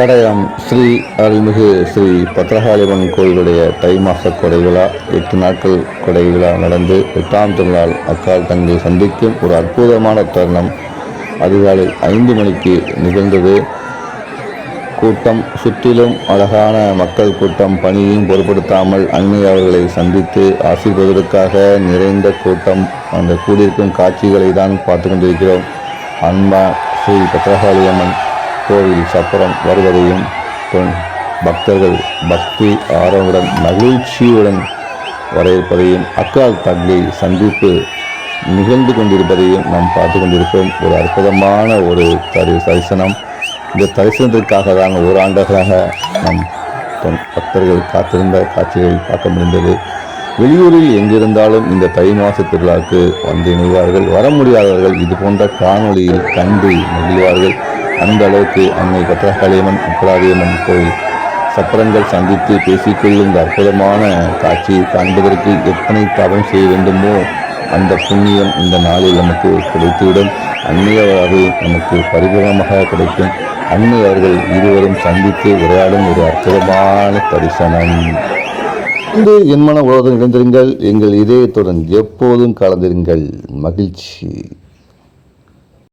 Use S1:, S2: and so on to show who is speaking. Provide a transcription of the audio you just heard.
S1: கடையம் ஸ்ரீ அருள்மிகு ஸ்ரீ பத்ரகாளியம்மன் கோயிலுடைய தை மாச கொடை விழா எட்டு நாட்கள் கொடை விழா நடந்து எட்டாம் திருநாள் அக்கால் தங்கை சந்திக்கும் ஒரு அற்புதமான தருணம். அதிகாலை ஐந்து மணிக்கு நிகழ்ந்தது. கூட்டம் சுற்றிலும் அழகான மக்கள் கூட்டம் பணியையும் பொருட்படுத்தாமல் அன்னை அவர்களை சந்தித்து ஆசீர்வதற்காக நிறைந்த கூட்டம். அந்த கூடியிருக்கும் காட்சிகளை தான் பார்த்து கொண்டிருக்கிறோம். அன்பா ஸ்ரீ பத்ரகாளியம்மன். கோவில் சப்பரம் வருவதையும் பக்தர்கள் பக்தி ஆர்வமுடன் மகிழ்ச்சியுடன் வரவேற்பதையும் அக்கால் தங்கை சந்திப்பு நிகழ்ந்து கொண்டிருப்பதையும் நாம் பார்த்து கொண்டிருக்கிறோம். ஒரு அற்புதமான ஒரு தரி தரிசனம். இந்த தரிசனத்திற்காக தான் ஓராண்டுகளாக நம் தொன் பக்தர்கள் காத்திருந்த காட்சிகளை பார்க்க முடிந்தது. வெளியூரில் எங்கிருந்தாலும் இந்த தை மாச திருவிழாவுக்கு வந்து இணைவார்கள். வர முடியாதவர்கள் இது போன்ற காணொளியில் கண்டு மகிழ்வார்கள். அந்த அளவுக்கு அன்னை பத்ரகாளியம்மன் உப்பராதியம்மன் கோயில் சப்பரங்கள் சந்தித்து பேசிக்கொள்ளும் இந்த அற்புதமான காட்சியை காண்பதற்கு எத்தனை தவம் செய்ய வேண்டுமோ அந்த புண்ணியம் இந்த நாளில் நமக்கு கிடைத்துவிடும். அன்னையவர்கள் நமக்கு பரிபூர்ணமாக கிடைக்கும். அன்னை அவர்கள் இருவரும் சந்தித்து உரையாடும் ஒரு அற்புதமான தரிசனம். இன்று என் மன உலகம் இணைந்திருங்கள். எங்கள் இதயத்துடன் எப்போதும் கலந்திருங்கள். மகிழ்ச்சி.